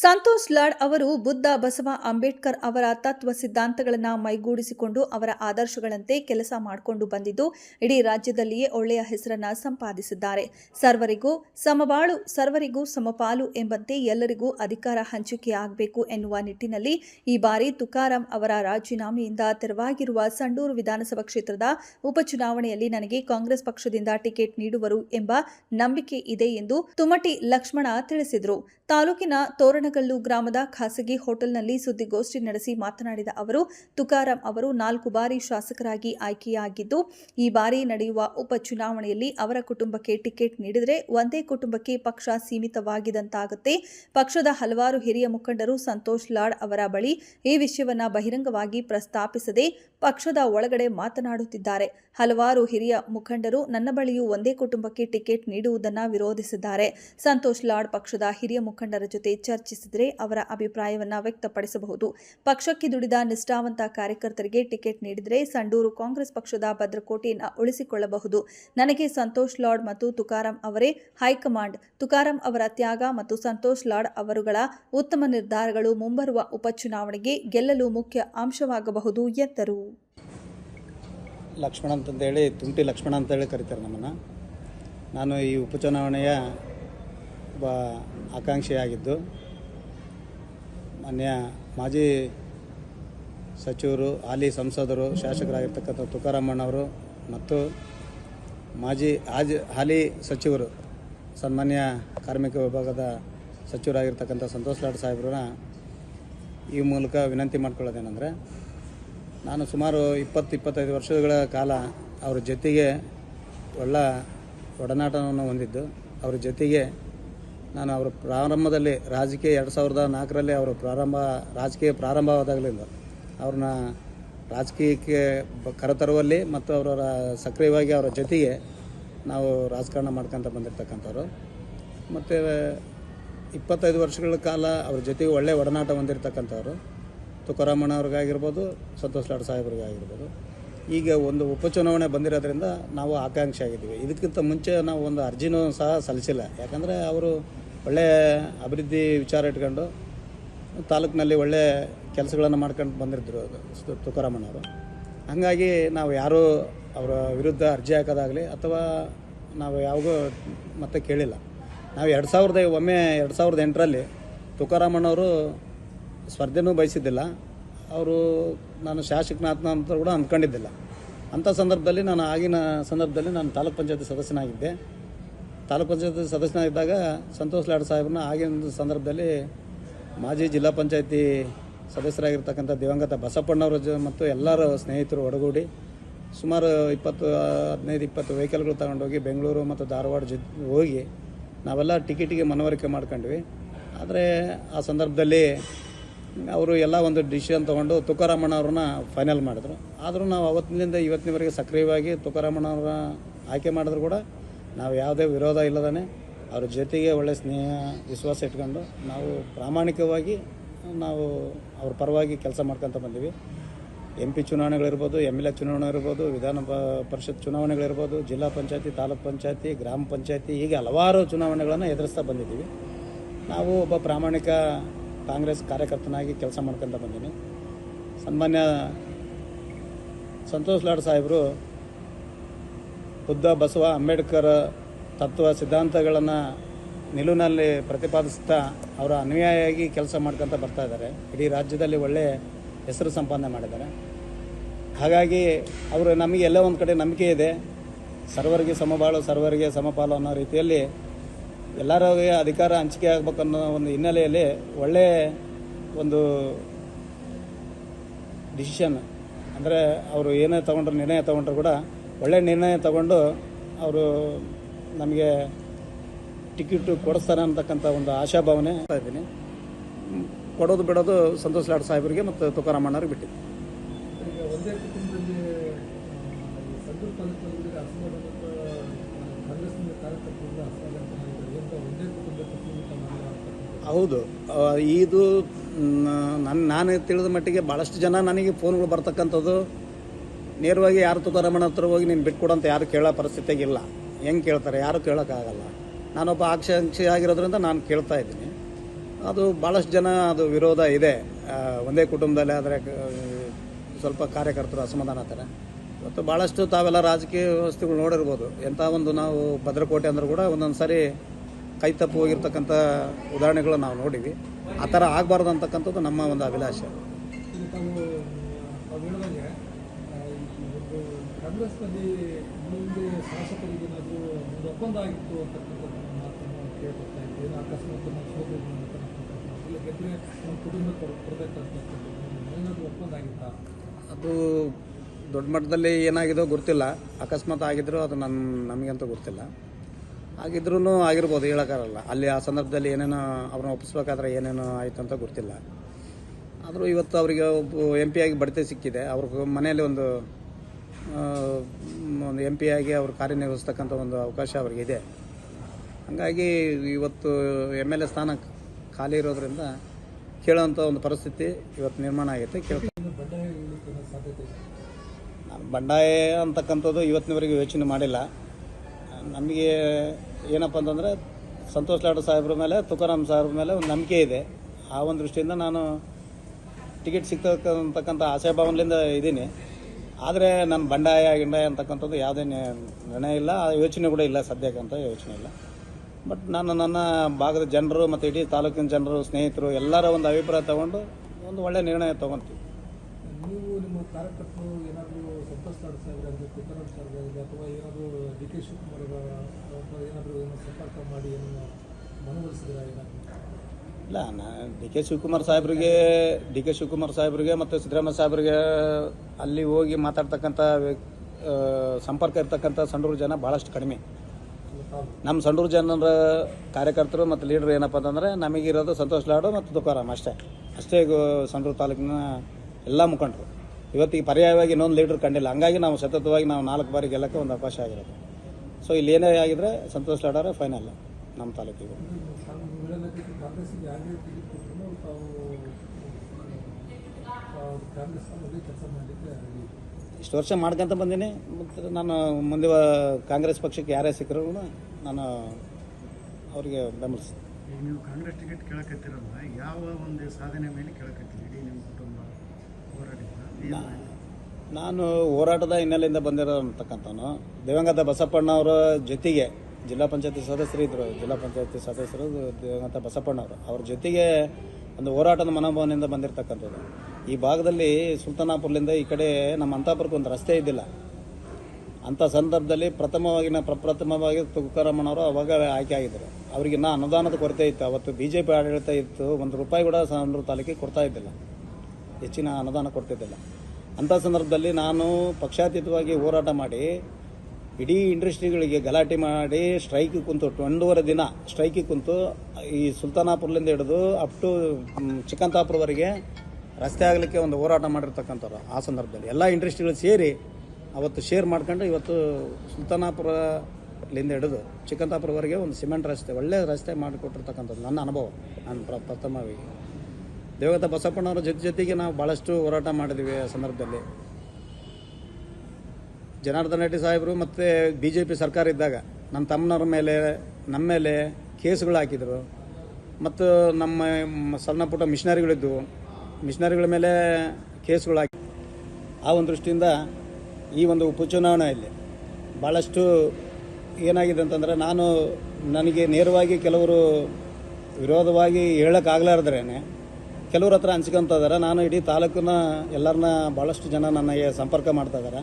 ಸಂತೋಷ್ ಲಾಡ್ ಅವರು ಬುದ್ಧ ಬಸವ ಅಂಬೇಡ್ಕರ್ ಅವರ ತತ್ವ ಸಿದ್ಧಾಂತಗಳನ್ನು ಮೈಗೂಡಿಸಿಕೊಂಡು ಅವರ ಆದರ್ಶಗಳಂತೆ ಕೆಲಸ ಮಾಡಿಕೊಂಡು ಬಂದಿದ್ದು, ಇಡೀ ರಾಜ್ಯದಲ್ಲಿಯೇ ಒಳ್ಳೆಯ ಹೆಸರನ್ನು ಸಂಪಾದಿಸಿದ್ದಾರೆ. ಸರ್ವರಿಗೂ ಸಮಬಾಳು, ಸರ್ವರಿಗೂ ಸಮಪಾಲು ಎಂಬಂತೆ ಎಲ್ಲರಿಗೂ ಅಧಿಕಾರ ಹಂಚಿಕೆಯಾಗಬೇಕು ಎನ್ನುವ ನಿಟ್ಟಿನಲ್ಲಿ ಈ ಬಾರಿ ತುಕಾರಾಂ ಅವರ ರಾಜೀನಾಮೆಯಿಂದ ತೆರವಾಗಿರುವ ಸಂಡೂರು ವಿಧಾನಸಭಾ ಕ್ಷೇತ್ರದ ಉಪಚುನಾವಣೆಯಲ್ಲಿ ನನಗೆ ಕಾಂಗ್ರೆಸ್ ಪಕ್ಷದಿಂದ ಟಿಕೆಟ್ ನೀಡುವರು ಎಂಬ ನಂಬಿಕೆ ಇದೆ ಎಂದು ತುಮಟಿ ಲಕ್ಷ್ಮಣ ತಿಳಿಸಿದರು. ತಾಲೂಕಿನ ತೋರಣಗಲ್ಲು ಗ್ರಾಮದ ಖಾಸಗಿ ಹೋಟೆಲ್ನಲ್ಲಿ ಸುದ್ದಿಗೋಷ್ಠಿ ನಡೆಸಿ ಮಾತನಾಡಿದ ಅವರು, ತುಕಾರಾಂ ಅವರು ನಾಲ್ಕು ಬಾರಿ ಶಾಸಕರಾಗಿ ಆಯ್ಕೆಯಾಗಿದ್ದು, ಈ ಬಾರಿ ನಡೆಯುವ ಉಪಚುನಾವಣೆಯಲ್ಲಿ ಅವರ ಕುಟುಂಬಕ್ಕೆ ಟಿಕೆಟ್ ನೀಡಿದರೆ ಒಂದೇ ಕುಟುಂಬಕ್ಕೆ ಪಕ್ಷ ಸೀಮಿತವಾಗಿದಂತಾಗುತ್ತೆ. ಪಕ್ಷದ ಹಲವಾರು ಹಿರಿಯ ಮುಖಂಡರು ಸಂತೋಷ್ ಲಾಡ್ ಅವರ ಬಳಿ ಈ ವಿಷಯವನ್ನ ಬಹಿರಂಗವಾಗಿ ಪ್ರಸ್ತಾಪಿಸದೆ ಪಕ್ಷದ ಒಳಗಡೆ ಮಾತನಾಡುತ್ತಿದ್ದಾರೆ. ಹಲವಾರು ಹಿರಿಯ ಮುಖಂಡರು ನನ್ನ ಬಳಿಯೂ ಒಂದೇ ಕುಟುಂಬಕ್ಕೆ ಟಿಕೆಟ್ ನೀಡುವುದನ್ನು ವಿರೋಧಿಸಿದ್ದಾರೆ. ಸಂತೋಷ್ ಲಾಡ್ ಪಕ್ಷದ ಹಿರಿಯ ಮುಖಂಡರ ಜೊತೆ ಚರ್ಚಿಸಿದರೆ ಅವರ ಅಭಿಪ್ರಾಯವನ್ನು ವ್ಯಕ್ತಪಡಿಸಬಹುದು. ಪಕ್ಷಕ್ಕೆ ದುಡಿದ ನಿಷ್ಠಾವಂತ ಕಾರ್ಯಕರ್ತರಿಗೆ ಟಿಕೆಟ್ ನೀಡಿದರೆ ಸಂಡೂರು ಕಾಂಗ್ರೆಸ್ ಪಕ್ಷದ ಭದ್ರಕೋಟೆಯನ್ನು ಉಳಿಸಿಕೊಳ್ಳಬಹುದು. ನನಗೆ ಸಂತೋಷ್ ಲಾಡ್ ಮತ್ತು ತುಕಾರಾಂ ಅವರೇ ಹೈಕಮಾಂಡ್. ತುಕಾರಾಂ ಅವರ ತ್ಯಾಗ ಮತ್ತು ಸಂತೋಷ್ ಲಾಡ್ ಅವರುಗಳ ಉತ್ತಮ ನಿರ್ಧಾರಗಳು ಮುಂಬರುವ ಉಪಚುನಾವಣೆಗೆ ಗೆಲ್ಲಲು ಮುಖ್ಯ ಅಂಶವಾಗಬಹುದು, ಎಂದರು. ಲಕ್ಷ್ಮಣ ಅಂತಂದೇಳಿ, ತುಂಟಿ ಲಕ್ಷ್ಮಣ ಅಂತೇಳಿ ಕರೀತಾರೆ ನಮ್ಮನ್ನು. ನಾನು ಈ ಉಪಚುನಾವಣೆಯ ಒಬ್ಬ ಆಕಾಂಕ್ಷಿಯಾಗಿದ್ದು, ಮಾನ್ಯ ಮಾಜಿ ಸಚಿವರು, ಹಾಲಿ ಸಂಸದರು, ಶಾಸಕರಾಗಿರ್ತಕ್ಕಂಥ ತುಕಾರಾಮಣ್ಣವರು ಮತ್ತು ಮಾಜಿ ಹಾಜಿ ಹಾಲಿ ಸಚಿವರು, ಸನ್ಮಾನ್ಯ ಕಾರ್ಮಿಕ ವಿಭಾಗದ ಸಚಿವರಾಗಿರ್ತಕ್ಕಂಥ ಸಂತೋಷ್ ಲಾಡ್ ಸಾಹೇಬ್ರನ್ನ ಈ ಮೂಲಕ ವಿನಂತಿ ಮಾಡ್ಕೊಳ್ಳೋದೇನೆಂದರೆ ನಾನು ಸುಮಾರು ಇಪ್ಪತ್ತು, ಇಪ್ಪತ್ತೈದು ವರ್ಷಗಳ ಕಾಲ ಅವ್ರ ಜೊತೆಗೆ ಒಳ್ಳೆ ಒಡನಾಟವನ್ನು ಹೊಂದಿದ್ದು. ಅವ್ರ ಜೊತೆಗೆ ನಾನು ಅವರ ಪ್ರಾರಂಭದಲ್ಲಿ ರಾಜಕೀಯ ಎರಡು ಸಾವಿರದ ನಾಲ್ಕರಲ್ಲಿ ಅವರು ಪ್ರಾರಂಭ, ರಾಜಕೀಯ ಪ್ರಾರಂಭವಾದಾಗಲಿಂದ ಅವ್ರನ್ನ ರಾಜಕೀಯಕ್ಕೆ ಕರೆತರುವಲ್ಲಿ ಮತ್ತು ಅವರ ಸಕ್ರಿಯವಾಗಿ ಅವರ ಜೊತೆಗೆ ನಾವು ರಾಜಕಾರಣ ಮಾಡ್ಕೊತ ಬಂದಿರತಕ್ಕಂಥವ್ರು. ಮತ್ತು ಇಪ್ಪತ್ತೈದು ವರ್ಷಗಳ ಕಾಲ ಅವ್ರ ಜೊತೆಗೆ ಒಳ್ಳೆಯ ಒಡನಾಟ ಹೊಂದಿರತಕ್ಕಂಥವ್ರು. ತುಕಾರಾಮಣ್ಣ ಅವ್ರಿಗಾಗಿರ್ಬೋದು, ಸಂತೋಷ್ ಲಾಡ್ ಸಾಹೇಬ್ರಿಗಾಗಿರ್ಬೋದು. ಈಗ ಒಂದು ಉಪಚುನಾವಣೆ ಬಂದಿರೋದ್ರಿಂದ ನಾವು ಆಕಾಂಕ್ಷಿ ಆಗಿದ್ದೀವಿ. ಇದಕ್ಕಿಂತ ಮುಂಚೆ ನಾವು ಒಂದು ಅರ್ಜಿನೂ ಸಹ ಸಲ್ಲಿಸಿಲ್ಲ. ಯಾಕಂದರೆ ಅವರು ಒಳ್ಳೆಯ ಅಭಿವೃದ್ಧಿ ವಿಚಾರ ಇಟ್ಕೊಂಡು ತಾಲೂಕಿನಲ್ಲಿ ಒಳ್ಳೆ ಕೆಲಸಗಳನ್ನು ಮಾಡ್ಕೊಂಡು ಬಂದಿದ್ರು ತು- ತುಕಾರಾಮಣ್ಣವರು ಹಾಗಾಗಿ ನಾವು ಯಾರೂ ಅವರ ವಿರುದ್ಧ ಅರ್ಜಿ ಹಾಕೋದಾಗಲಿ ಅಥವಾ ನಾವು ಯಾವಾಗೂ ಮತ್ತೆ ಕೇಳಿಲ್ಲ. ನಾವು ಎರಡು ಸಾವಿರದ ಒಮ್ಮೆ ಎರಡು ಸಾವಿರದ ಎಂಟರಲ್ಲಿ ತುಕಾರಾಮಣ್ಣವರು ಸ್ಪರ್ಧೆನೂ ಬಯಸಿದ್ದಿಲ್ಲ. ಅವರು ನಾನು ಶಾಸಕನಾತ್ನ ಅಂತ ಕೂಡ ಅಂದ್ಕೊಂಡಿದ್ದಿಲ್ಲ. ಅಂಥ ಸಂದರ್ಭದಲ್ಲಿ ನಾನು ಆಗಿನ ಸಂದರ್ಭದಲ್ಲಿ ನಾನು ತಾಲೂಕ್ ಪಂಚಾಯತ್ ಸದಸ್ಯನಾಗಿದ್ದೆ. ತಾಲೂಕ್ ಪಂಚಾಯತ್ ಸದಸ್ಯನಾಗಿದ್ದಾಗ ಸಂತೋಷ್ ಲಾಡ್ ಸಾಹೇಬ್ನ ಆಗಿನ ಸಂದರ್ಭದಲ್ಲಿ ಮಾಜಿ ಜಿಲ್ಲಾ ಪಂಚಾಯತಿ ಸದಸ್ಯರಾಗಿರ್ತಕ್ಕಂಥ ದಿವಂಗತ ಬಸಪ್ಪಣ್ಣವ್ರ ಜ ಮತ್ತು ಎಲ್ಲರ ಸ್ನೇಹಿತರು ಒಡಗೂಡಿ ಸುಮಾರು ಇಪ್ಪತ್ತು, ಹದಿನೈದು, ಇಪ್ಪತ್ತು ವೆಹಿಕಲ್ಗಳು ತಗೊಂಡೋಗಿ ಬೆಂಗಳೂರು ಮತ್ತು ಧಾರವಾಡ ಜೊ ಹೋಗಿ ನಾವೆಲ್ಲ ಟಿಕೆಟಿಗೆ ಮನವರಿಕೆ ಮಾಡ್ಕೊಂಡ್ವಿ. ಆದರೆ ಆ ಸಂದರ್ಭದಲ್ಲಿ ಅವರು ಎಲ್ಲ ಒಂದು ಡಿಸಿಷನ್ ತೊಗೊಂಡು ತುಕಾರಾಮಣ್ಣ ಅವ್ರನ್ನ ಫೈನಲ್ ಮಾಡಿದ್ರು. ಆದರೂ ನಾವು ಅವತ್ತಿನಿಂದ ಇವತ್ತಿನವರೆಗೆ ಸಕ್ರಿಯವಾಗಿ ತುಕಾರಾಮಣ್ಣ ಅವ್ರನ್ನ ಆಯ್ಕೆ ಮಾಡಿದ್ರು ಕೂಡ ನಾವು ಯಾವುದೇ ವಿರೋಧ ಇಲ್ಲದೇ ಅವ್ರ ಜೊತೆಗೆ ಒಳ್ಳೆ ಸ್ನೇಹ, ವಿಶ್ವಾಸ ಇಟ್ಕೊಂಡು ನಾವು ಪ್ರಾಮಾಣಿಕವಾಗಿ ನಾವು ಅವ್ರ ಪರವಾಗಿ ಕೆಲಸ ಮಾಡ್ಕೊತ ಬಂದೀವಿ. ಎಂ ಪಿ ಚುನಾವಣೆಗಳಿರ್ಬೋದು ಎಂ ಎಲ್ ಎ ಚುನಾವಣೆ ಇರ್ಬೋದು ವಿಧಾನ ಪರಿಷತ್ ಚುನಾವಣೆಗಳಿರ್ಬೋದು, ಜಿಲ್ಲಾ ಪಂಚಾಯತಿ, ತಾಲೂಕ್ ಪಂಚಾಯತಿ, ಗ್ರಾಮ ಪಂಚಾಯತಿ, ಹೀಗೆ ಹಲವಾರು ಚುನಾವಣೆಗಳನ್ನು ಎದುರಿಸ್ತಾ ಬಂದಿದ್ದೀವಿ. ನಾವು ಒಬ್ಬ ಪ್ರಾಮಾಣಿಕ ಕಾಂಗ್ರೆಸ್ ಕಾರ್ಯಕರ್ತನಾಗಿ ಕೆಲಸ ಮಾಡ್ಕೊತ ಬಂದೀನಿ. ಸನ್ಮಾನ್ಯ ಸಂತೋಷ್ ಲಾಡ್ ಸಾಹೇಬರು ಬುದ್ಧ ಬಸವ ಅಂಬೇಡ್ಕರ್ ತತ್ವ ಸಿದ್ಧಾಂತಗಳನ್ನು ನಿಲುವಿನಲ್ಲಿ ಪ್ರತಿಪಾದಿಸ್ತಾ ಅವರ ಅನುಯಾಯಿಯಾಗಿ ಕೆಲಸ ಮಾಡ್ಕೊತ ಬರ್ತಾ ಇದ್ದಾರೆ. ಇಡೀ ರಾಜ್ಯದಲ್ಲಿ ಒಳ್ಳೆ ಹೆಸರು ಸಂಪಾದನೆ ಮಾಡಿದ್ದಾರೆ. ಹಾಗಾಗಿ ಅವರು ನಮಗೆ ಎಲ್ಲ ಒಂದು ಕಡೆ ನಂಬಿಕೆ ಇದೆ. ಸರ್ವರಿಗೆ ಸಮಬಾಳು, ಸರ್ವರಿಗೆ ಸಮಪಾಲು ಅನ್ನೋ ರೀತಿಯಲ್ಲಿ ಎಲ್ಲರಿಗೆ ಅಧಿಕಾರ ಹಂಚಿಕೆ ಆಗಬೇಕನ್ನೋ ಒಂದು ಹಿನ್ನೆಲೆಯಲ್ಲಿ ಒಳ್ಳೆ ಒಂದು ಡಿಸಿಷನ್ ಅಂದರೆ ಅವರು ಏನೇ ತಗೊಂಡ್ರು ನಿರ್ಣಯ ತಗೊಂಡ್ರು ಕೂಡ ಒಳ್ಳೆ ನಿರ್ಣಯ ತಗೊಂಡು ಅವರು ನಮಗೆ ಟಿಕೆಟ್ ಕೊಡಿಸ್ತಾರೆ ಅಂತಕ್ಕಂಥ ಒಂದು ಆಶಾಭಾವನೆ ಇದ್ದೀನಿ. ಕೊಡೋದು ಬಿಡೋದು ಸಂತೋಷ್ ಲಾಡ್ ಸಾಹೇಬರಿಗೆ ಮತ್ತು ತುಕಾರಾಮಣ್ಣವ್ರಿಗೆ ಬಿಟ್ಟಿದ್ದು ಹೌದು. ಇದು ನನ್ನ ನಾನು ತಿಳಿದ ಮಟ್ಟಿಗೆ ಭಾಳಷ್ಟು ಜನ ನನಗೆ ಫೋನ್ಗಳು ಬರ್ತಕ್ಕಂಥದ್ದು. ನೇರವಾಗಿ ಯಾರು ತುಕಾರಾಮಣ್ಣ ಹತ್ರ ಹೋಗಿ ನೀನು ಅಂತ ಯಾರು ಕೇಳೋ ಪರಿಸ್ಥಿತಿಗೆ ಇಲ್ಲ. ಹೆಂಗೆ ಕೇಳ್ತಾರೆ? ಯಾರು ಕೇಳೋಕ್ಕಾಗಲ್ಲ. ನಾನೊಬ್ಬ ಆಕ್ಷಾಂಕ್ಷಿ ಆಗಿರೋದ್ರಿಂದ ನಾನು ಕೇಳ್ತಾ ಇದ್ದೀನಿ. ಅದು ಭಾಳಷ್ಟು ಜನ ಅದು ವಿರೋಧ ಇದೆ. ಒಂದೇ ಕುಟುಂಬದಲ್ಲಿ ಆದರೆ ಸ್ವಲ್ಪ ಕಾರ್ಯಕರ್ತರು ಅಸಮಾಧಾನ ಆಗ್ತಾರೆ. ಮತ್ತು ಭಾಳಷ್ಟು ತಾವೆಲ್ಲ ರಾಜಕೀಯ ವ್ಯವಸ್ಥೆಗಳು ನೋಡಿರ್ಬೋದು. ಎಂಥ ಒಂದು ನಾವು ಭದ್ರಕೋಟೆ ಅಂದರೂ ಕೂಡ ಒಂದೊಂದು ಸಾರಿ ಕೈ ತಪ್ಪು ಹೋಗಿರ್ತಕ್ಕಂಥ ಉದಾಹರಣೆಗಳು ನಾವು ನೋಡಿವಿ ಆ ಥರ ಆಗಬಾರ್ದು ಅಂತಕ್ಕಂಥದ್ದು ನಮ್ಮ ಒಂದು ಅಭಿಲಾಷೆ. ಅದು ದೊಡ್ಡ ಮಟ್ಟದಲ್ಲಿ ಏನಾಗಿದೋ ಗೊತ್ತಿಲ್ಲ. ಅಕಸ್ಮಾತ್ ಆಗಿದ್ರು ಅದು ನನ್ನ ನಮಗಂತೂ ಗೊತ್ತಿಲ್ಲ. ಆಗಿದ್ರೂ ಆಗಿರ್ಬೋದು, ಹೇಳೋಕ್ಕಾಗಲ್ಲ. ಅಲ್ಲಿ ಆ ಸಂದರ್ಭದಲ್ಲಿ ಏನೇನೋ ಅವ್ರನ್ನ ಒಪ್ಪಿಸ್ಬೇಕಾದ್ರೆ ಏನೇನೋ ಆಯ್ತು ಅಂತ ಗೊತ್ತಿಲ್ಲ. ಆದರೂ ಇವತ್ತು ಅವರಿಗೆ ಒಬ್ಬ ಎಂ ಪಿ ಆಗಿ ಬಡ್ತಿ ಸಿಕ್ಕಿದೆ. ಅವ್ರ ಮನೆಯಲ್ಲಿ ಒಂದು ಒಂದು ಎಂ ಪಿ ಆಗಿ ಅವ್ರು ಕಾರ್ಯನಿರ್ವಹಿಸ್ತಕ್ಕಂಥ ಒಂದು ಅವಕಾಶ ಅವ್ರಿಗಿದೆ ಹಾಗಾಗಿ ಇವತ್ತು ಎಂ ಎಲ್ ಎ ಸ್ಥಾನ ಖಾಲಿ ಇರೋದ್ರಿಂದ ಕೇಳೋವಂಥ ಒಂದು ಪರಿಸ್ಥಿತಿ ಇವತ್ತು ನಿರ್ಮಾಣ ಆಗೈತೆ. ನಾನು ಬಂಡಾಯ ಅಂತಕ್ಕಂಥದ್ದು ಇವತ್ತಿನವರೆಗೆ ಯೋಚನೆ ಮಾಡಿಲ್ಲ. ನಮಗೆ ಏನಪ್ಪ ಅಂತಂದರೆ ಸಂತೋಷ್ ಲಾಡ್ ಸಾಹೇಬ್ರ ಮೇಲೆ, ತುಕಾರಾಮ್ ಸಾಹೇಬ್ರ ಮೇಲೆ ಒಂದು ನಂಬಿಕೆ ಇದೆ. ಆ ಒಂದು ದೃಷ್ಟಿಯಿಂದ ನಾನು ಟಿಕೆಟ್ ಸಿಗ್ತಕ್ಕಂತಕ್ಕಂಥ ಆಶಯ ಭಾವನೆಯಿಂದ ಇದ್ದೀನಿ. ಆದರೆ ನನ್ನ ಬಂಡಾಯ, ಗಿಂಡಾಯ ಅಂತಕ್ಕಂಥದ್ದು ಯಾವುದೇ ನಿರ್ಣಯ ಇಲ್ಲ. ಆ ಯೋಚನೆ ಕೂಡ ಇಲ್ಲ ಸದ್ಯಕ್ಕೆ ಅಂತ ಯೋಚನೆ ಇಲ್ಲ. ಬಟ್ ನಾನು ನನ್ನ ಭಾಗದ ಜನರು ಮತ್ತು ಇಡೀ ತಾಲೂಕಿನ ಜನರು, ಸ್ನೇಹಿತರು ಎಲ್ಲರ ಒಂದು ಅಭಿಪ್ರಾಯ ತಗೊಂಡು ಒಂದು ಒಳ್ಳೆಯ ನಿರ್ಣಯ ತೊಗೊತೀವಿ. ನೀವು ನಿಮ್ಮ ಕಾರ್ಯಕರ್ತರು ಏನಾದರೂ ಅಥವಾ ಏನಾದರೂ ಡಿ ಕೆ ಶಿವಕುಮಾರ್ ಅಥವಾ ಏನಾದರೂ ಏನೋ ಸಂಪರ್ಕ ಮಾಡಿ ಇಲ್ಲ, ನಾ ಡಿ ಕೆ ಶಿವಕುಮಾರ್ ಸಾಹೇಬ್ರಿಗೆ, ಡಿ ಕೆ ಶಿವಕುಮಾರ್ ಸಾಹೇಬ್ರಿಗೆ ಮತ್ತು ಸಿದ್ದರಾಮಯ್ಯ ಸಾಹೇಬ್ರಿಗೆ ಅಲ್ಲಿ ಹೋಗಿ ಮಾತಾಡ್ತಕ್ಕಂಥ ಸಂಪರ್ಕ ಇರ್ತಕ್ಕಂಥ ಸಂಡೂರು ಜನ ಭಾಳಷ್ಟು ಕಡಿಮೆ. ನಮ್ಮ ಸಂಡೂರು ಜನರ ಕಾರ್ಯಕರ್ತರು ಮತ್ತು ಲೀಡರ್ ಏನಪ್ಪ ಅಂತಂದರೆ ನಮಗಿರೋದು ಸಂತೋಷ್ ಲಾಡು ಮತ್ತು ತುಕಾರಾಮ್ ಅಷ್ಟೇ. ಅಷ್ಟೇ ಸಂಡೂರು ತಾಲೂಕಿನ ಎಲ್ಲ ಮುಖಂಡರು. ಇವತ್ತಿಗೆ ಪರ್ಯಾಯವಾಗಿ ಇನ್ನೊಂದು ಲೀಡರ್ ಕಂಡಿಲ್ಲ. ಹಂಗಾಗಿ ನಾವು ಸತತವಾಗಿ ನಾವು ನಾಲ್ಕು ಬಾರಿ ಗೆಲ್ಲಕ್ಕೆ ಒಂದು ಅವಕಾಶ ಆಗಿರೋದು. ಸೊ ಇಲ್ಲಿ ಏನೇ ಆಗಿದ್ರೆ ಸಂತೋಷ್ ಲಾಡಾರೆ ಫೈನಲ್ ನಮ್ಮ ತಾಲೂಕಿಗೆ. ಇಷ್ಟು ವರ್ಷ ಮಾಡ್ಕೊಂತ ಬಂದೀನಿ. ಮತ್ತು ನಾನು ಮುಂದೆ ಕಾಂಗ್ರೆಸ್ ಪಕ್ಷಕ್ಕೆ ಯಾರೇ ಸಿಕ್ಕರೂ ನಾನು ಅವರಿಗೆ ಬೆಂಬಲಿಸ್ತೀನಿ. ನೀವು ಕಾಂಗ್ರೆಸ್ ಟಿಕೆಟ್ ಕೇಳಕತ್ತಿರಲ್ಲ, ಯಾವ ಒಂದು ಸಾಧನೆ ಮೇಲೆ ಕೇಳಕತ್ತೀರಿ ಇಡೀ ನಿಮ್ಮ ಕುಟುಂಬ ಹೋರಾಡಿದ್ರ ಏನು ನಾನು ಹೋರಾಟದ ಹಿನ್ನೆಲೆಯಿಂದ ಬಂದಿರೋ ದಿವಂಗತ ಬಸಪ್ಪಣ್ಣ ಅವರ ಜೊತೆಗೆ ಜಿಲ್ಲಾ ಪಂಚಾಯತಿ ಸದಸ್ಯರು ಇದ್ದರು ಜಿಲ್ಲಾ ಪಂಚಾಯತಿ ಸದಸ್ಯರು ದಿವಂಗತ ಬಸಪ್ಪಣ್ಣವರು ಅವ್ರ. ಜೊತೆಗೆ ಒಂದು ಹೋರಾಟದ ಮನೋಭಾವನೆಯಿಂದ ಬಂದಿರತಕ್ಕಂಥದ್ದು ಈ ಭಾಗದಲ್ಲಿ ಸುಲ್ತಾನಾಪುರ್ಲಿಂದ ಈ ಕಡೆ ನಮ್ಮ ಅಂತಾಪುರಕ್ಕೆ ಒಂದು ರಸ್ತೆ ಇದ್ದಿಲ್ಲ. ಅಂಥ ಸಂದರ್ಭದಲ್ಲಿ ಪ್ರಥಮವಾಗಿ ಪ್ರಪ್ರಥಮವಾಗಿ ತುಕಾರಾಮಣ್ಣವರು ಅವಾಗ ಆಯ್ಕೆ ಆಗಿದ್ದರು. ಅವರಿಗೆ ಇನ್ನೂ ಅನುದಾನದ ಕೊರತೆ ಇತ್ತು. ಅವತ್ತು ಬಿ ಜೆ ಪಿ ಆಡಳಿತ ಇತ್ತು. ಒಂದು ರೂಪಾಯಿ ಕೂಡ ಸಂಡೂರು ತಾಲೂಕಿಗೆ ಕೊಡ್ತಾ ಇದ್ದಿಲ್ಲ. ಹೆಚ್ಚಿನ ಅನುದಾನ ಕೊಡ್ತಿದ್ದಿಲ್ಲ. ಅಂಥ ಸಂದರ್ಭದಲ್ಲಿ ನಾನು ಪಕ್ಷಾತೀತವಾಗಿ ಹೋರಾಟ ಮಾಡಿ, ಇಡೀ ಇಂಡಸ್ಟ್ರಿಗಳಿಗೆ ಗಲಾಟೆ ಮಾಡಿ ಸ್ಟ್ರೈಕ್ ಕುಂತು ಒಂದೂವರೆ ದಿನ ಸ್ಟ್ರೈಕಿಗೆ ಕುಂತು ಈ ಸುಲ್ತಾನಾಪುರ್ಲಿಂದ ಹಿಡಿದು ಅಪ್ ಟು ಚಿಕ್ಕಂತಾಪುರವರೆಗೆ ರಸ್ತೆ ಆಗಲಿಕ್ಕೆ ಒಂದು ಹೋರಾಟ ಮಾಡಿರ್ತಕ್ಕಂಥವ್ರು ಆ ಸಂದರ್ಭದಲ್ಲಿ. ಎಲ್ಲ ಇಂಡಸ್ಟ್ರಿಗಳು ಸೇರಿ ಅವತ್ತು ಶೇರ್ ಮಾಡ್ಕೊಂಡು ಇವತ್ತು ಸುಲ್ತಾನಾಪುರಲಿಂದ ಹಿಡಿದು ಚಿಕ್ಕಂತಾಪುರವರೆಗೆ ಒಂದು ಸಿಮೆಂಟ್ ರಸ್ತೆ ಒಳ್ಳೆಯ ರಸ್ತೆ ಮಾಡಿಕೊಟ್ಟಿರ್ತಕ್ಕಂಥದ್ದು ನನ್ನ ಅನುಭವ ನಾನು ಪ್ರ ಪ್ರಥಮವಾಗಿ ದೇವತ ಬಸಪ್ಪಣ್ಣವರ ಜೊತೆ ಜೊತೆಗೆ ನಾವು ಭಾಳಷ್ಟು ಹೋರಾಟ ಮಾಡಿದ್ವಿ ಆ ಸಂದರ್ಭದಲ್ಲಿ. ಜನಾರ್ದನ ರೆಡ್ಡಿ ಸಾಹೇಬರು ಮತ್ತು ಬಿ ಜೆ ಪಿ ಸರ್ಕಾರ ಇದ್ದಾಗ ನಮ್ಮ ತಮ್ಮನವ್ರ ಮೇಲೆ ನಮ್ಮ ಮೇಲೆ ಕೇಸ್ಗಳು ಹಾಕಿದರು. ಮತ್ತು ನಮ್ಮ ಸಣ್ಣ ಪುಟ್ಟ ಮಿಷನರಿಗಳಿದ್ದವು ಮಿಷನರಿಗಳ ಮೇಲೆ ಕೇಸ್ಗಳು ಹಾಕಿ ಆ ಒಂದು ದೃಷ್ಟಿಯಿಂದ ಈ ಒಂದು ಉಪಚುನಾವಣೆಯಲ್ಲಿ ಭಾಳಷ್ಟು ಏನಾಗಿದೆ ಅಂತಂದರೆ ನಾನು ನನಗೆ ನೇರವಾಗಿ ಕೆಲವರು ವಿರೋಧವಾಗಿ ಹೇಳೋಕ್ಕಾಗಲಾರ್ದ್ರೇನೆ ಕೆಲವ್ರ ಹತ್ರ ಹಂಚ್ಕೊಂತ ಇದ್ದಾರೆ ನಾನು ಇಡೀ ತಾಲೂಕಿನ ಎಲ್ಲರನ್ನ ಭಾಳಷ್ಟು ಜನ ನನಗೆ ಸಂಪರ್ಕ ಮಾಡ್ತಾ ಇದ್ದಾರೆ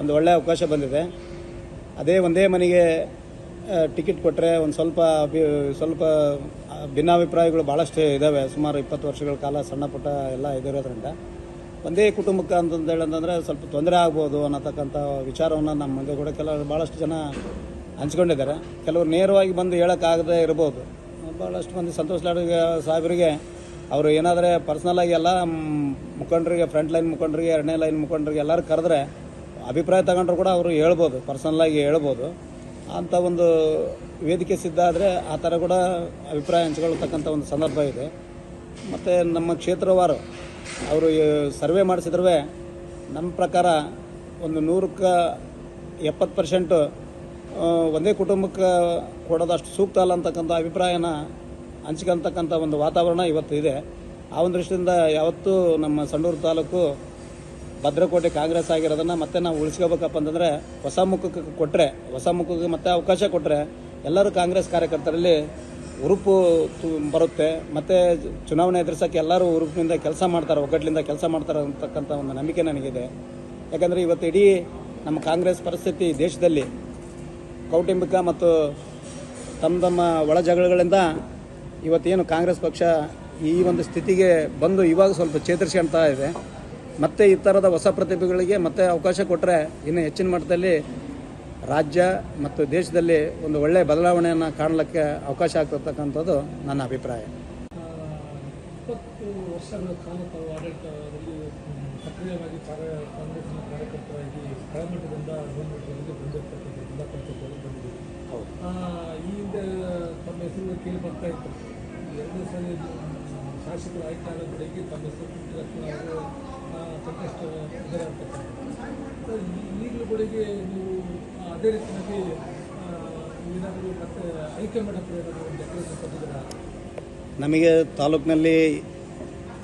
ಒಂದು ಒಳ್ಳೆಯ ಅವಕಾಶ ಬಂದಿದೆ. ಅದೇ ಒಂದೇ ಮನೆಗೆ ಟಿಕೆಟ್ ಕೊಟ್ಟರೆ ಒಂದು ಸ್ವಲ್ಪ ಸ್ವಲ್ಪ ಭಿನ್ನಾಭಿಪ್ರಾಯಗಳು ಭಾಳಷ್ಟು ಇದ್ದಾವೆ ಸುಮಾರು ಇಪ್ಪತ್ತು ವರ್ಷಗಳ ಕಾಲ ಸಣ್ಣ ಪುಟ್ಟ ಎಲ್ಲ ಇದಿರೋದ್ರಿಂದ. ಒಂದೇ ಕುಟುಂಬಕ್ಕೆ ಅಂತಂದೇಳಿ ಅಂತಂದರೆ ಸ್ವಲ್ಪ ತೊಂದರೆ ಆಗ್ಬೋದು ಅನ್ನತಕ್ಕಂಥ ವಿಚಾರವನ್ನು ನಮ್ಮ ಮುಂದೆ ಕೂಡ ಕೆಲವರು ಭಾಳಷ್ಟು ಜನ ಹಂಚ್ಕೊಂಡಿದ್ದಾರೆ. ಕೆಲವರು ನೇರವಾಗಿ ಬಂದು ಹೇಳೋಕ್ಕಾಗದೇ ಇರ್ಬೋದು. ಭಾಳಷ್ಟು ಮಂದಿ ಸಂತೋಷ್ ಲಾಡ್ ಸಾಹೇಬರಿಗೆ ಅವರು ಏನಾದರೆ ಪರ್ಸ್ನಲ್ಲಾಗಿ ಎಲ್ಲ ಮುಖಂಡರಿಗೆ ಫ್ರಂಟ್ ಲೈನ್ ಮುಖಂಡರಿಗೆ, ಎರಡನೇ ಲೈನ್ ಮುಖಂಡರಿಗೆ ಎಲ್ಲರೂ ಕರೆದ್ರೆ, ಅಭಿಪ್ರಾಯ ತಗೊಂಡ್ರು ಕೂಡ ಅವರು ಹೇಳ್ಬೋದು ಪರ್ಸನಲಾಗಿ ಹೇಳ್ಬೋದು. ಅಂಥ ಒಂದು ವೇದಿಕೆ ಸಿದ್ಧ ಆದರೆ ಆ ಥರ ಕೂಡ ಅಭಿಪ್ರಾಯ ಹಂಚ್ಕೊಳ್ತಕ್ಕಂಥ ಒಂದು ಸಂದರ್ಭ ಇದೆ. ಮತ್ತು ನಮ್ಮ ಕ್ಷೇತ್ರವಾರು, ಅವರು ಸರ್ವೆ ಮಾಡಿಸಿದ್ರೆ ನಮ್ಮ ಪ್ರಕಾರ ಒಂದು ನೂರಕ್ಕೆ ಎಪ್ಪತ್ತು ಪರ್ಸೆಂಟು ಒಂದೇ ಕುಟುಂಬಕ್ಕೆ ಕೊಡೋದಷ್ಟು ಸೂಕ್ತ ಅಲ್ಲ ಅಂತಕ್ಕಂಥ ಅಭಿಪ್ರಾಯನ ಹಂಚ್ಕೊಂತಕ್ಕಂಥ ಒಂದು ವಾತಾವರಣ ಇವತ್ತು ಇದೆ. ಆ ಒಂದು ದೃಷ್ಟಿಯಿಂದ ಯಾವತ್ತೂ ನಮ್ಮ ಸಂಡೂರು ತಾಲೂಕು ಭದ್ರಕೋಟೆ ಕಾಂಗ್ರೆಸ್ ಆಗಿರೋದನ್ನು ಮತ್ತೆ ನಾವು ಉಳಿಸ್ಕೋಬೇಕಪ್ಪ ಅಂತಂದರೆ ಹೊಸ ಮುಖಕ್ಕೆ ಕೊಟ್ಟರೆ ಹೊಸ ಮುಖಕ್ಕೆ ಮತ್ತೆ ಅವಕಾಶ ಕೊಟ್ಟರೆ ಎಲ್ಲರೂ ಕಾಂಗ್ರೆಸ್ ಕಾರ್ಯಕರ್ತರಲ್ಲಿ ಉರುಪು ಬರುತ್ತೆ. ಮತ್ತು ಚುನಾವಣೆ ಎದುರಿಸೋಕ್ಕೆ ಎಲ್ಲರೂ ಉರುಪಿನಿಂದ ಕೆಲಸ ಮಾಡ್ತಾರೆ ಒಗ್ಗಟ್ಟಿನಿಂದ ಕೆಲಸ ಮಾಡ್ತಾರೆ ಅಂತಕ್ಕಂಥ ಒಂದು ನಂಬಿಕೆ ನನಗಿದೆ. ಯಾಕಂದರೆ ಇವತ್ತು ಇಡೀ ನಮ್ಮ ಕಾಂಗ್ರೆಸ್ ಪರಿಸ್ಥಿತಿ ದೇಶದಲ್ಲಿ ಕೌಟುಂಬಿಕ ಮತ್ತು ತಮ್ಮ ತಮ್ಮ ಒಳ ಜಗಳಗಳಿಂದ ಇವತ್ತೇನು ಕಾಂಗ್ರೆಸ್ ಪಕ್ಷ ಈ ಒಂದು ಸ್ಥಿತಿಗೆ ಬಂದು ಇವಾಗ ಸ್ವಲ್ಪ ಚೇತರಿಸ್ಕೊಳ್ತಾ ಇದೆ. ಮತ್ತೆ ಈ ಥರದ ಹೊಸ ಪ್ರತಿಭೆಗಳಿಗೆ ಮತ್ತೆ ಅವಕಾಶ ಕೊಟ್ಟರೆ ಇನ್ನು ಹೆಚ್ಚಿನ ಮಟ್ಟದಲ್ಲಿ ರಾಜ್ಯ ಮತ್ತು ದೇಶದಲ್ಲಿ ಒಂದು ಒಳ್ಳೆಯ ಬದಲಾವಣೆಯನ್ನು ಕಾಣಲಿಕ್ಕೆ ಅವಕಾಶ ಆಗ್ತಿರ್ತಕ್ಕಂಥದ್ದು ನನ್ನ ಅಭಿಪ್ರಾಯ. ಇಪ್ಪತ್ತು ವರ್ಷಗಳ ಕಾಲ ತಾವು ಆಡಳಿತದಲ್ಲಿ ಸಕ್ರಿಯವಾಗಿ ಕಾರ್ಯ ಕಾಂಗ್ರೆಸ್ನ ಕಾರ್ಯಕರ್ತರಾಗಿ ಕೆಳಮಟ್ಟದಿಂದ ಮೇಲ್ಮಟ್ಟದಲ್ಲಿ ಬಂದಿರ್ತಕ್ಕಂಥ ಜಿಲ್ಲಾ ಪಂಚಾಯತ್ ಬಂದಿದೆ ಹೌದು. ಆ, ಈ ಹಿಂದೆ ತಮ್ಮ ಹೆಸರು ಕೇಳಿ ಬರ್ತಾ ಇತ್ತು. ಎರಡು ಸಲ ಶಾಸಕರು ಆಯ್ಕೆ ಆದ ಬೆಳಗ್ಗೆ ತಮ್ಮ ಹೆಸರು ಪುಟ್ಟರತ್ನ ಅವರು ಕಂಟೆಸ್ಟ್ ಇದ್ದಾರೆ ಅಂತಕ್ಕಂಥದ್ದು ಈಗಲೂ ಬೆಳಿಗ್ಗೆ ನೀವು ಅದೇ ರೀತಿಯಾಗಿ ಏನಾದರೂ ಮತ್ತೆ ಐಕ್ಯ ಹತ್ರ ಏನಾದರೂ ಡೆಕೋರೇಷನ್ ಕೊಟ್ಟಿದ್ದೀರಾ? ನಮಗೆ ತಾಲೂಕಿನಲ್ಲಿ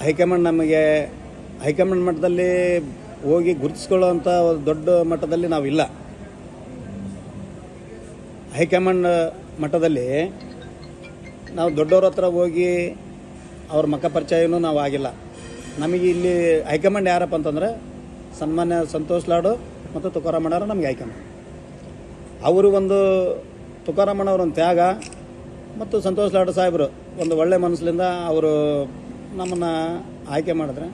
ಹೈಕಮಾಂಡ್ ನಮಗೆ ಹೈಕಮಾಂಡ್ ಮಟ್ಟದಲ್ಲಿ ಹೋಗಿ ಗುರುತಿಸ್ಕೊಳ್ಳೋವಂಥ ಒಂದು ದೊಡ್ಡ ಮಟ್ಟದಲ್ಲಿ ನಾವಿಲ್ಲ. ಹೈಕಮಾಂಡ್ ಮಟ್ಟದಲ್ಲಿ ನಾವು ದೊಡ್ಡವ್ರ ಹತ್ರ ಹೋಗಿ ಅವ್ರ ಮಕ್ಕ ಪರಿಚಯನೂ ನಾವು ಆಗಿಲ್ಲ. ನಮಗೆ ಇಲ್ಲಿ ಹೈಕಮಾಂಡ್ ಯಾರಪ್ಪ ಅಂತಂದರೆ ಸನ್ಮಾನ್ಯ ಸಂತೋಷ್ ಲಾಡು ಮತ್ತು ತುಕಾರಾಮಣ್ಣವರು ನಮಗೆ ಹೈಕಮಾಂಡ್. ಅವರು ಒಂದು ತುಕಾರಾಮಣ್ಣವ್ರ ಒಂದು ತ್ಯಾಗ ಮತ್ತು ಸಂತೋಷ್ ಲಾಡು ಸಾಹೇಬರು ಒಂದು ಒಳ್ಳೆ ಮನಸ್ಸಿನಿಂದ ಅವರು ನಮ್ಮನ್ನು ಆಯ್ಕೆ ಮಾಡಿದ್ರೆ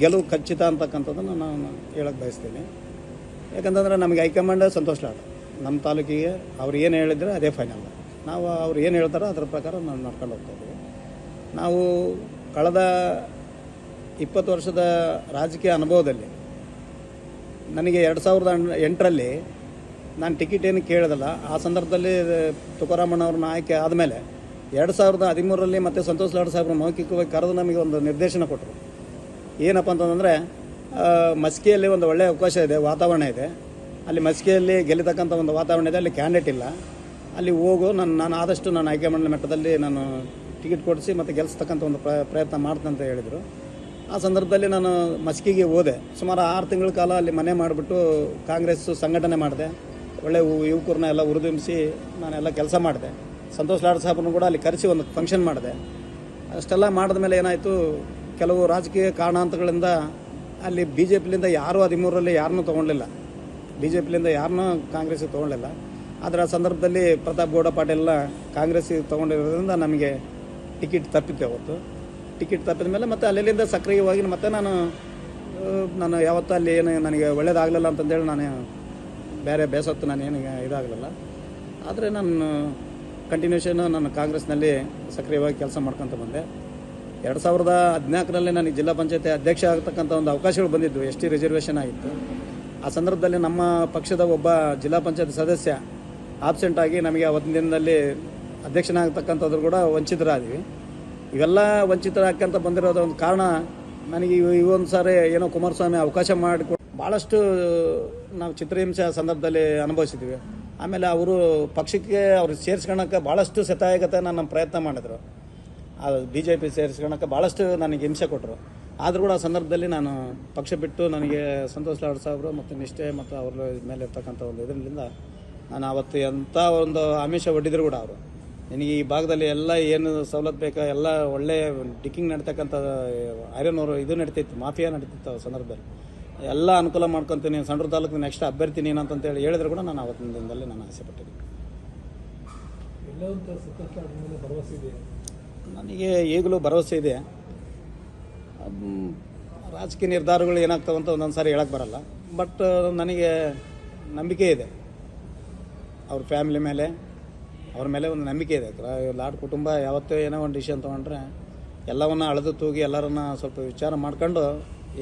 ಗೆಲುವು ಖಚಿತ ಅಂತಕ್ಕಂಥದ್ದನ್ನು ನಾನು ಹೇಳಕ್ಕೆ ಬಯಸ್ತೀನಿ. ಯಾಕಂತಂದರೆ ನಮಗೆ ಹೈಕಮಾಂಡ್ ಸಂತೋಷ ಲಾಡು ನಮ್ಮ ತಾಲೂಕಿಗೆ ಅವ್ರು ಏನು ಹೇಳಿದ್ರೆ ಅದೇ ಫೈನಲ್ ನಾವು ಅವ್ರು ಏನು ಹೇಳ್ತಾರೋ ಅದ್ರ ಪ್ರಕಾರ ನಾವು ನಡ್ಕೊಂಡು ಹೋಗ್ತೀವಿ ನಾವು ಕಳೆದ ಇಪ್ಪತ್ತು ವರ್ಷದ ರಾಜಕೀಯ ಅನುಭವದಲ್ಲಿ ನನಗೆ ಎರಡು ಸಾವಿರದ ಎಂಟರಲ್ಲಿ ನಾನು ಟಿಕೆಟ್ ಏನು ಕೇಳಿದಲ್ಲ, ಆ ಸಂದರ್ಭದಲ್ಲಿ ತುಕಾರಾಮಣ್ಣವ್ರನ್ನ ಆಯ್ಕೆ ಆದಮೇಲೆ ಎರಡು ಸಾವಿರದ ಹದಿಮೂರರಲ್ಲಿ ಮತ್ತು ಸಂತೋಷ್ ಲಾಡ್ ಸಾಹೇಬ್ರ ಮೌಖಿಕವಾಗಿ ಕರೆದು ನಮಗೆ ಒಂದು ನಿರ್ದೇಶನ ಕೊಟ್ಟರು ಏನಪ್ಪ ಅಂತಂದರೆ ಮಸ್ಕಿಯಲ್ಲಿ ಒಂದು ಒಳ್ಳೆಯ ಅವಕಾಶ ಇದೆ, ವಾತಾವರಣ ಇದೆ. ಅಲ್ಲಿ ಮಸ್ಕಿಯಲ್ಲಿ ಗೆಲ್ಲತಕ್ಕಂಥ ಒಂದು ವಾತಾವರಣ ಇದೆ, ಅಲ್ಲಿ ಕ್ಯಾಂಡಿಡೇಟ್ ಇಲ್ಲ. ಅಲ್ಲಿ ಹೋಗು, ನಾನು ನಾನು ಆದಷ್ಟು ನಾನು ಆಯ್ಕೆ ಮಾಡಿದ ಮಟ್ಟದಲ್ಲಿ ನಾನು ಟಿಕೆಟ್ ಕೊಡಿಸಿ ಮತ್ತು ಗೆಲ್ಲಿಸ್ತಕ್ಕಂಥ ಒಂದು ಪ್ರ ಪ್ರಯತ್ನ ಮಾಡ್ತಂತ ಅಂತ ಹೇಳಿದರು. ಆ ಸಂದರ್ಭದಲ್ಲಿ ನಾನು ಮಸ್ಕಿಗೆ ಹೋದೆ. ಸುಮಾರು ಆರು ತಿಂಗಳ ಕಾಲ ಅಲ್ಲಿ ಮನೆ ಮಾಡಿಬಿಟ್ಟು ಕಾಂಗ್ರೆಸ್ ಸಂಘಟನೆ ಮಾಡಿದೆ. ಒಳ್ಳೆ ಯು- ಯುವಕರನ್ನ ಎಲ್ಲ ಹುರಿದುಂಬಿಸಿ ನಾನೆಲ್ಲ ಕೆಲಸ ಮಾಡಿದೆ. ಸಂತೋಷ್ ಲಾಡ್ ಸಾಹೇಬ್ನು ಕೂಡ ಅಲ್ಲಿ ಕರೆಸಿ ಒಂದು ಫಂಕ್ಷನ್ ಮಾಡಿದೆ. ಅಷ್ಟೆಲ್ಲ ಮಾಡಿದ ಮೇಲೆ ಏನಾಯಿತು, ಕೆಲವು ರಾಜಕೀಯ ಕಾರಣಾಂತಗಳಿಂದ ಅಲ್ಲಿ ಬಿ ಜೆ ಪಿಲಿಂದ ಯಾರೂ ಹದಿಮೂರರಲ್ಲಿ ಯಾರನ್ನೂ ತೊಗೊಳ್ಳಿಲ್ಲ ಬಿ ಜೆ ಪಿಲಿಂದ ಯಾರನ್ನೂ ಕಾಂಗ್ರೆಸ್ಗೆ ತೊಗೊಳ್ಳಿಲ್ಲ ಆದರೆ ಆ ಸಂದರ್ಭದಲ್ಲಿ ಪ್ರತಾಪ್ ಗೌಡ ಪಾಟೀಲ್ನ ಕಾಂಗ್ರೆಸ್ಸಿಗೆ ತೊಗೊಂಡಿರೋದ್ರಿಂದ ನಮಗೆ ಟಿಕೆಟ್ ತಪ್ಪಿತ್ತು ಅವತ್ತು ಟಿಕೆಟ್ ತಪ್ಪಿದ ಮೇಲೆ ಮತ್ತೆ ಅಲ್ಲಿಂದ ಸಕ್ರಿಯವಾಗಿ ಮತ್ತೆ ನಾನು ನಾನು ಯಾವತ್ತೂ ಅಲ್ಲಿ ಏನು ನನಗೆ ಒಳ್ಳೇದಾಗಲಿಲ್ಲ ಅಂತಂದೇಳಿ ನಾನು ಬೇರೆ ಬೇಸತ್ತು ನಾನು ಏನು ಇದಾಗಲಿಲ್ಲ. ಆದರೆ ನಾನು ಕಂಟಿನ್ಯೂಷನ್ ನಾನು ಕಾಂಗ್ರೆಸ್ನಲ್ಲಿ ಸಕ್ರಿಯವಾಗಿ ಕೆಲಸ ಮಾಡ್ಕೊತ ಬಂದೆ. ಎರಡು ಸಾವಿರದ ಹದಿನಾಲ್ಕರಲ್ಲಿ ನನಗೆ ಜಿಲ್ಲಾ ಪಂಚಾಯತಿ ಅಧ್ಯಕ್ಷ ಆಗ್ತಕ್ಕಂಥ ಒಂದು ಅವಕಾಶಗಳು ಬಂದಿದ್ವು. ಎಸ್ ಟಿ ರಿಸರ್ವೇಷನ್ ಆಗಿತ್ತು. ಆ ಸಂದರ್ಭದಲ್ಲಿ ನಮ್ಮ ಪಕ್ಷದ ಒಬ್ಬ ಜಿಲ್ಲಾ ಪಂಚಾಯತ್ ಸದಸ್ಯ ಆಬ್ಸೆಂಟ್ ಆಗಿ ನಮಗೆ ಅವತ್ತಿನ ದಿನದಲ್ಲಿ ಅಧ್ಯಕ್ಷನಾಗತಕ್ಕಂಥದ್ರು ಕೂಡ ವಂಚಿತರಾದ್ವಿ. ಇವೆಲ್ಲ ವಂಚಿತರಾಗ್ಕಂತ ಬಂದಿರೋದ ಒಂದು ಕಾರಣ ನನಗೆ ಒಂದು ಸಾರಿ ಏನೋ ಕುಮಾರಸ್ವಾಮಿ ಅವಕಾಶ ಮಾಡಿಕೊಟ್ಟು ಭಾಳಷ್ಟು ನಾವು ಚಿತ್ರಹಿಂಸೆ ಸಂದರ್ಭದಲ್ಲಿ ಅನುಭವಿಸಿದ್ವಿ. ಆಮೇಲೆ ಅವರು ಪಕ್ಷಕ್ಕೆ ಅವ್ರು ಸೇರಿಸ್ಕೊಳಕ್ಕೆ ಭಾಳಷ್ಟು ಸತಾಯಕತೆ ನನ್ನ ಪ್ರಯತ್ನ ಮಾಡಿದ್ರು. ಅದು ಬಿ ಜೆ ಪಿ ಸೇರಿಸ್ಕೊಳಕ್ಕೆ ಭಾಳಷ್ಟು ನನಗೆ ಹಿಂಸೆ ಕೊಟ್ಟರು ಆದರೂ ಕೂಡ ಆ ಸಂದರ್ಭದಲ್ಲಿ ನಾನು ಪಕ್ಷ ಬಿಟ್ಟು ನನಗೆ ಸಂತೋಷ್ ಲಾಡ್ ಸಾಹೇಬರು ಮತ್ತು ನಿಷ್ಠೆ ಮತ್ತು ಅವ್ರ ಮೇಲೆ ಇರ್ತಕ್ಕಂಥ ಒಂದು ಇದರಿಂದ ನಾನು ಅವತ್ತು ಎಂಥ ಒಂದು ಆಮಿಷ ಒಡ್ಡಿದ್ರು ಕೂಡ ಅವರು. ನಿನಗೆ ಈ ಭಾಗದಲ್ಲಿ ಎಲ್ಲ ಏನು ಸವಲತ್ತು ಬೇಕಾ, ಎಲ್ಲ ಒಳ್ಳೆಯ ಡಿಕ್ಕಿಂಗ್ ನಡೀತಕ್ಕಂಥ ಐರನ್ ಅವರು ಇದು ನಡೀತಿತ್ತು, ಮಾಫಿಯಾ ನಡೀತಿತ್ತು ಆ ಸಂದರ್ಭದಲ್ಲಿ. ಎಲ್ಲ ಅನುಕೂಲ ಮಾಡ್ಕೊತೀನಿ ಸಂಡ್ರ ತಾಲೂಕು ನೆಕ್ಸ್ಟ್ ಅಭ್ಯರ್ಥಿ ನೀನು ಹೇಳಿದ್ರೆ ಹೇಳಿದ್ರು ಕೂಡ ನಾನು ಅವತ್ತಿನ ದಿನದಲ್ಲಿ ನಾನು ಆಸೆ ಪಟ್ಟಿದ್ದೀನಿ. ನನಗೆ ಈಗಲೂ ಭರವಸೆ ಇದೆ. ರಾಜಕೀಯ ನಿರ್ಧಾರಗಳು ಏನಾಗ್ತಾವೆ ಅಂತ ಒಂದೊಂದು ಸಾರಿ ಹೇಳಕ್ಕೆ ಬರಲ್ಲ. ಬಟ್ ನನಗೆ ನಂಬಿಕೆ ಇದೆ. ಅವ್ರ ಫ್ಯಾಮಿಲಿ ಮೇಲೆ ಅವ್ರ ಮೇಲೆ ಒಂದು ನಂಬಿಕೆ ಇದೆ. ಲಾಡ್ ಕುಟುಂಬ ಯಾವತ್ತೂ ಏನೋ ಒಂದು ಡಿಸಿಷನ್ ತೊಗೊಂಡ್ರೆ ಎಲ್ಲವನ್ನ ಅಳೆದು ತೂಗಿ ಎಲ್ಲರನ್ನ ಸ್ವಲ್ಪ ವಿಚಾರ ಮಾಡ್ಕೊಂಡು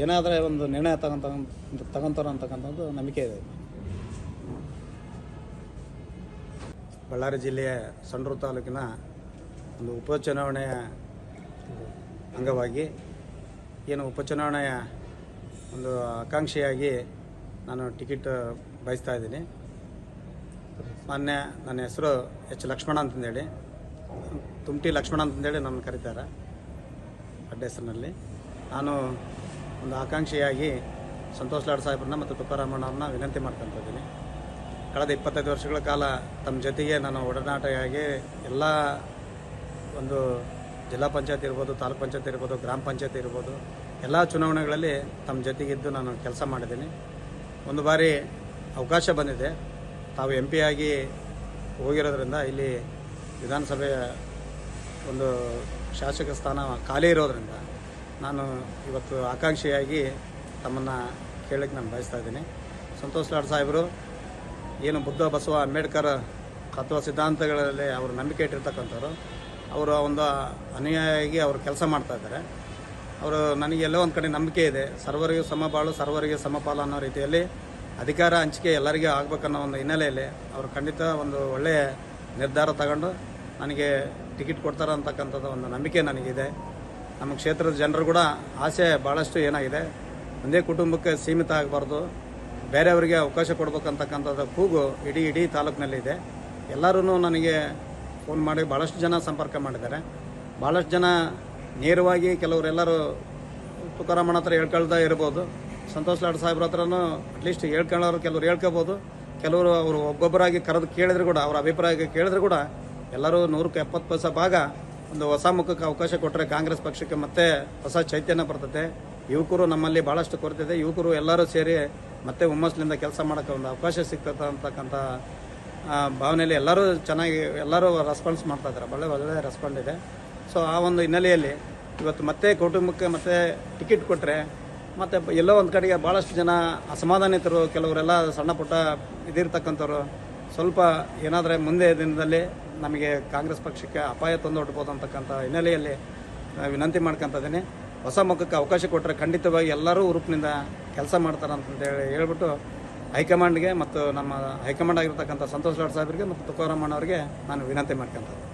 ಏನಾದರೆ ಒಂದು ನಿರ್ಣಯ ತಗೊಂತ ತಗೊಂತಾರ ಅಂತಕ್ಕಂಥದ್ದು ನಂಬಿಕೆ ಇದೆ. ಬಳ್ಳಾರಿ ಜಿಲ್ಲೆಯ ಸಂಡೂರು ತಾಲೂಕಿನ ಒಂದು ಉಪಚುನಾವಣೆಯ ಅಂಗವಾಗಿ ಏನು ಉಪಚುನಾವಣೆಯ ಒಂದು ಆಕಾಂಕ್ಷಿಯಾಗಿ ನಾನು ಟಿಕೆಟ್ ಬಯಸ್ತಾ ಇದ್ದೀನಿ. ಮಾನ್ಯ ನನ್ನ ಹೆಸರು ಎಚ್ ಲಕ್ಷ್ಮಣ ಅಂತಂದೇಳಿ. ತುಮಟಿ ಲಕ್ಷ್ಮಣ ಅಂತಂದೇಳಿ ನನ್ನ ಕರೀತಾರೆ. ಅಡ್ಡ ಹೆಸರಿನಲ್ಲಿ. ನಾನು ಒಂದು ಆಕಾಂಕ್ಷಿಯಾಗಿ ಸಂತೋಷ್ ಲಾಡ್ ಸಾಹೇಬ್ರನ್ನ ಮತ್ತು ತುಕಾರಾಮಣ್ಣವ್ರನ್ನ ವಿನಂತಿ ಮಾಡ್ಕೊತ ಇದ್ದೀನಿ. ಕಳೆದ ಇಪ್ಪತ್ತೈದು ವರ್ಷಗಳ ಕಾಲ ತಮ್ಮ ಜೊತೆಗೆ ನಾನು ಒಡನಾಟಿಯಾಗಿ ಎಲ್ಲ ಒಂದು ಜಿಲ್ಲಾ ಪಂಚಾಯತ್ ಇರ್ಬೋದು, ತಾಲೂಕ್ ಪಂಚಾಯತ್ ಇರ್ಬೋದು, ಗ್ರಾಮ ಪಂಚಾಯತ್ ಇರ್ಬೋದು, ಎಲ್ಲ ಚುನಾವಣೆಗಳಲ್ಲಿ ತಮ್ಮ ಜೊತೆಗಿದ್ದು ನಾನು ಕೆಲಸ ಮಾಡಿದ್ದೀನಿ. ಒಂದು ಬಾರಿ ಅವಕಾಶ ಬಂದಿದೆ. ತಾವು ಎಂ ಆಗಿ ಹೋಗಿರೋದ್ರಿಂದ ಇಲ್ಲಿ ವಿಧಾನಸಭೆಯ ಒಂದು ಶಾಸಕ ಸ್ಥಾನ ಖಾಲಿ ಇರೋದ್ರಿಂದ ನಾನು ಇವತ್ತು ಆಕಾಂಕ್ಷಿಯಾಗಿ ತಮ್ಮನ್ನು ಕೇಳಕ್ಕೆ ನಾನು ಬಯಸ್ತಾ ಇದ್ದೀನಿ. ಸಂತೋಷ್ ಲಾಡ್ ಸಾಹೇಬರು, ಏನು ಬುದ್ಧ, ಬಸವ, ಅಂಬೇಡ್ಕರ್ ತತ್ವ ಸಿದ್ಧಾಂತಗಳಲ್ಲಿ ಅವರು ನಂಬಿಕೆ ಇಟ್ಟಿರ್ತಕ್ಕಂಥವ್ರು, ಅವರು ಒಂದು ಅನುಯಾಯಿಯಾಗಿ ಅವರು ಕೆಲಸ ಮಾಡ್ತಾ ಇದ್ದಾರೆ. ಅವರು ನನಗೆ ಎಲ್ಲೋ ಒಂದು ಕಡೆ ನಂಬಿಕೆ ಇದೆ. ಸರ್ವರಿಗೂ ಸಮಬಾಳು ಸರ್ವರಿಗೆ ಸಮಪಾಲು ಅನ್ನೋ ರೀತಿಯಲ್ಲಿ ಅಧಿಕಾರ ಹಂಚಿಕೆ ಎಲ್ಲರಿಗೂ ಆಗಬೇಕನ್ನೋ ಒಂದು ಹಿನ್ನೆಲೆಯಲ್ಲಿ ಅವರು ಖಂಡಿತ ಒಂದು ಒಳ್ಳೆಯ ನಿರ್ಧಾರ ತಗೊಂಡು ನನಗೆ ಟಿಕೆಟ್ ಕೊಡ್ತಾರೆ ಅಂತಕ್ಕಂಥದ್ದು ಒಂದು ನಂಬಿಕೆ ನನಗಿದೆ. ನಮ್ಮ ಕ್ಷೇತ್ರದ ಜನರು ಕೂಡ ಆಸೆ ಭಾಳಷ್ಟು ಏನಾಗಿದೆ. ಒಂದೇ ಕುಟುಂಬಕ್ಕೆ ಸೀಮಿತ ಆಗಬಾರ್ದು. ಬೇರೆಯವರಿಗೆ ಅವಕಾಶ ಕೊಡ್ಬೇಕಂತಕ್ಕಂಥದ್ದು ಕೂಗು ಇಡೀ ಇಡೀ ತಾಲೂಕಿನಲ್ಲಿದೆ ಎಲ್ಲರೂ ನನಗೆ ಫೋನ್ ಮಾಡಿ ಭಾಳಷ್ಟು ಜನ ಸಂಪರ್ಕ ಮಾಡಿದ್ದಾರೆ. ಭಾಳಷ್ಟು ಜನ ನೇರವಾಗಿ ಕೆಲವರೆಲ್ಲರೂ ತುಕಾರಾಮಣ್ಣ ಹತ್ರ ಹೇಳ್ಕೊಳ್ತಾ ಇರ್ಬೋದು. ಸಂತೋಷ್ ಲಾಡ್ ಸಾಹೇಬ್ರ ಹತ್ರನೂ ಅಟ್ಲೀಸ್ಟ್ ಹೇಳ್ಕೊಳ್ಳೋರು ಕೆಲವ್ರು ಹೇಳ್ಕೋಬೋದು ಕೆಲವರು ಅವರು ಒಬ್ಬೊಬ್ಬರಾಗಿ ಕರೆದು ಕೇಳಿದ್ರು ಕೂಡ, ಅವ್ರ ಅಭಿಪ್ರಾಯ ಕೇಳಿದ್ರು ಕೂಡ ಎಲ್ಲರೂ ನೂರಕ್ಕೆ ಎಪ್ಪತ್ತು ಪೈಸೆ ಭಾಗ ಒಂದು ಹೊಸ ಮುಖಕ್ಕೆ ಅವಕಾಶ ಕೊಟ್ಟರೆ ಕಾಂಗ್ರೆಸ್ ಪಕ್ಷಕ್ಕೆ ಮತ್ತೆ ಹೊಸ ಚೈತನ್ಯ ಬರ್ತದೆ. ಯುವಕರು ನಮ್ಮಲ್ಲಿ ಭಾಳಷ್ಟು ಕೊರತೆ ಇದೆ ಯುವಕರು ಎಲ್ಲರೂ ಸೇರಿ ಮತ್ತೆ ಹುಮ್ಮಸ್ಲಿಂದ ಕೆಲಸ ಮಾಡೋಕ್ಕೆ ಒಂದು ಅವಕಾಶ ಸಿಗ್ತದೆ ಅಂತಕ್ಕಂಥ ಭಾವನೆಯಲ್ಲಿ ಎಲ್ಲರೂ ಚೆನ್ನಾಗಿ, ಎಲ್ಲರೂ ರೆಸ್ಪಾನ್ಸ್ ಮಾಡ್ತಾ ಒಳ್ಳೆ ಒಳ್ಳೆ ರೆಸ್ಪಾಂಡ್ ಇದೆ. ಸೊ ಆ ಒಂದು ಹಿನ್ನೆಲೆಯಲ್ಲಿ ಇವತ್ತು ಮತ್ತೆ ಕುಟುಂಬಕ್ಕೆ ಮತ್ತೆ ಟಿಕೆಟ್ ಕೊಟ್ಟರೆ ಮತ್ತು ಎಲ್ಲೋ ಒಂದು ಕಡೆಗೆ ಭಾಳಷ್ಟು ಜನ ಅಸಮಾಧಾನಿತರು, ಕೆಲವರೆಲ್ಲ ಸಣ್ಣ ಪುಟ್ಟ ಇದಿರ್ತಕ್ಕಂಥವ್ರು ಸ್ವಲ್ಪ ಏನಾದರೆ ಮುಂದೆ ದಿನದಲ್ಲಿ ನಮಗೆ ಕಾಂಗ್ರೆಸ್ ಪಕ್ಷಕ್ಕೆ ಅಪಾಯ ತಂದೊಡ್ಬೋದು ಅಂತಕ್ಕಂಥ ಹಿನ್ನೆಲೆಯಲ್ಲಿ ವಿನಂತಿ ಮಾಡ್ಕೊತ ಇದ್ದೀನಿ ಹೊಸ ಮುಖಕ್ಕೆ ಅವಕಾಶ ಕೊಟ್ಟರೆ ಖಂಡಿತವಾಗಿ ಎಲ್ಲರೂ ಉರುಪಿನಿಂದ ಕೆಲಸ ಮಾಡ್ತಾರೆ ಅಂತಂದೇಳಿ ಹೇಳ್ಬಿಟ್ಟು ಹೈಕಮಾಂಡ್ಗೆ ಮತ್ತು ನಮ್ಮ ಹೈಕಮಾಂಡ್ ಆಗಿರ್ತಕ್ಕಂಥ ಸಂತೋಷ್ ಲಾಡ್ ಸಾಹೇಬರಿಗೆ ಮತ್ತು ತುಕಾರಾಮಣ್ಣವ್ರಿಗೆ ನಾನು ವಿನಂತಿ ಮಾಡ್ಕೊತ ಇದ್ದೀನಿ